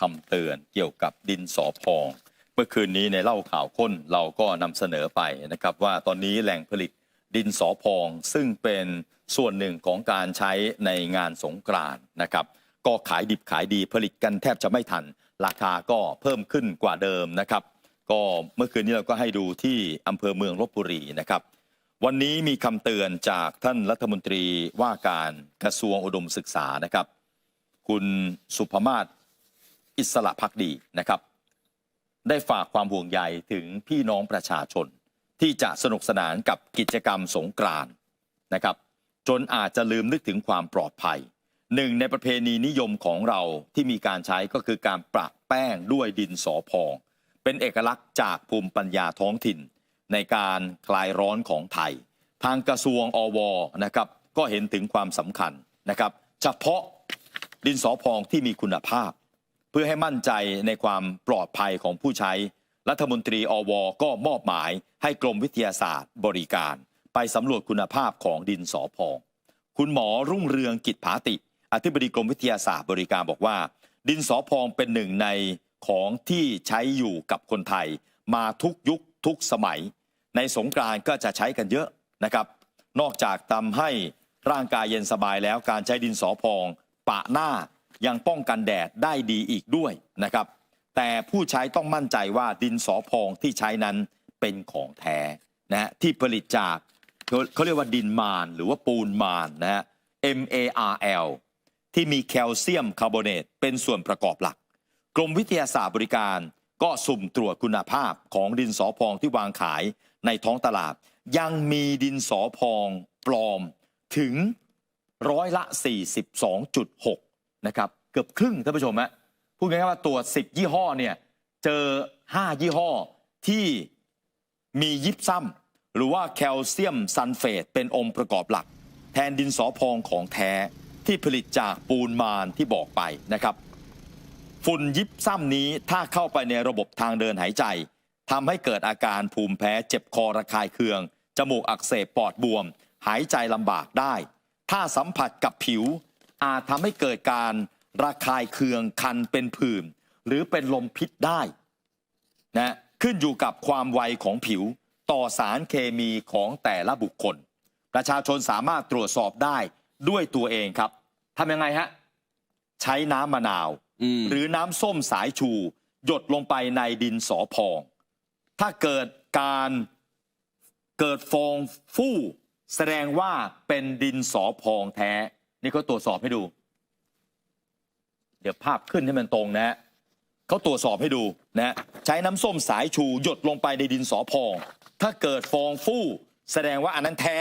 คำเตือนเกี่ยวกับดินสอพอง เมื่อคืนนี้ในเล่าข่าวค้นเราก็นำเสนอไปนะครับว่าตอนนี้แหล่งผลิตดินสอพอง ซึ่งเป็นส่วนหนึ่งของการใช้ในงานสงกรานนะครับก็ขายดิบขายดีผลิตกันแทบจะไม่ทัน ราคาก็เพิ่มขึ้นกว่าเดิมนะครับ ก็เมื่อคืนนี้เราก็ให้ดูที่อำเภอเมืองลบบุรีนะครับ วันนี้มีคำเตือนจากท่านรัฐมนตรีว่าการกระทรวงอุดมศึกษานะครับ คุณสุภมาศ อิสระพักดีนะครับ ได้ฝากความห่วงใยถึงพี่น้องประชาชน ที่จะสนุกสนานกับกิจกรรมสงกรานนะครับ จนอาจจะลืมนึกถึงความปลอดภัยหนึ่งในประเพณีนิยมของเราที่มีการใช้ก็คือการประแป้งด้วยดินสอพอง เป็นเอกลักษณ์จากภูมิปัญญาท้องถิ่น ในการคลายร้อนของไทย ทางกระทรวงอวนะครับก็เห็นถึงความสำคัญนะครับ เฉพาะดินสอพองที่มีคุณภาพ พื่อให้มั่นใจในความปลอดภัยของผู้ใช้ รัฐมนตรีอวก็มอบหมายให้กรมวิทยาศาสตร์บริการ ไปสำรวจคุณภาพของดินสอพอง คุณหมอรุ่งเรืองกิจผาติ อธิบดีกรมวิทยาศาสตร์บริการบอกว่า ดินสอพองเป็นหนึ่งในของที่ใช้อยู่กับคนไทย มาทุกยุคทุกสมัย ในสงกรานต์ก็จะใช้กันเยอะนะครับ นอกจากทำให้ร่างกายเย็นสบายแล้วการใช้ดินสอพอง ปะหน้า ยังป้องกันแดดได้ดีอีกด้วยนะครับ แต่ผู้ใช้ต้องมั่นใจว่าดินสอพองที่ใช้นั้นเป็นของแท้นะฮะที่ผลิตจากเขาเขาเรียกว่าดินมานหรือว่าปูนมานนะฮะ MARL ที่มีแคลเซียมคาร์บอเนตเป็นส่วนประกอบหลัก กรมวิทยาศาสตร์บริการก็สุ่มตรวจคุณภาพของดินสอพองที่วางขายในท้องตลาด ยังมีดินสอพองปลอมถึงร้อยละ 42.6 นะครับเกือบครึ่งท่านผู้ชมฮะพูดง่ายๆว่าตรวจ10 ยี่ห้อเนี่ยเจอ 5 ยี่ห้อที่มียิบซ้ำหรือว่าแคลเซียมซัลเฟตเป็นองค์ประกอบหลัก แทนดินสอพองของแท้ที่ผลิตจากปูนมานที่บอกไปนะครับฝุ่นยิบซ้ำนี้ถ้าเข้าไปในระบบทางเดินหายใจทำให้เกิดอาการภูมิแพ้เจ็บคอระคายเคือง จมูกอักเสบปอดบวม หายใจลำบากได้ ถ้าสัมผัสกับผิว อาจทำให้เกิดการระคายเคืองคันเป็นผื่นหรือเป็นลมพิษได้นะขึ้นอยู่กับความไวของผิวต่อสารเคมีของแต่ละบุคคล ประชาชนสามารถตรวจสอบได้ด้วยตัวเองครับทำยังไงฮะ ใช้น้ำมะนาวอืมหรือน้ำส้มสายชู หยดลงไปในดินสอพอง ถ้าเกิดการเกิดฟองฟู่แสดงว่าเป็นดินสอพองแท้ นี่เขาตรวจสอบให้ดู เดี๋ยวภาพขึ้นให้มันตรงนะฮะเขาตรวจสอบให้ดูนะฮะใช้น้ำส้มสายชูหยดลงไปในดินสอพอง ถ้าเกิดฟองฟู่แสดงว่าอันนั้นแท้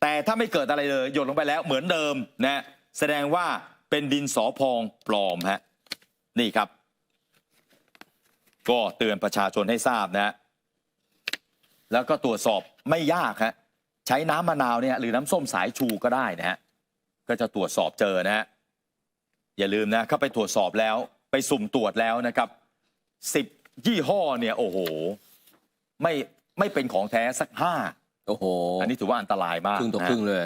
แต่ถ้าไม่เกิดอะไรเลย หยดลงไปแล้วเหมือนเดิมนะฮะแสดงว่าเป็นดินสอพองปลอมฮะนี่ครับ ก็เตือนประชาชนให้ทราบนะฮะแล้วก็ตรวจสอบไม่ยากฮะใช้น้ำมะนาวเนี่ยหรือน้ำส้มสายชูก็ได้นะฮะ ก็จะตรวจสอบเจอนะฮะอย่าลืมนะเข้าไปตรวจสอบแล้วไปสุ่มตรวจแล้วนะครับสิบยี่ห้อเนี่ยโอ้โห ไม่ไม่เป็นของแท้สักห้าโอ้โห อันนี้ถือว่าอันตรายมากครึ่งต่อนะฮะครึ่งเลย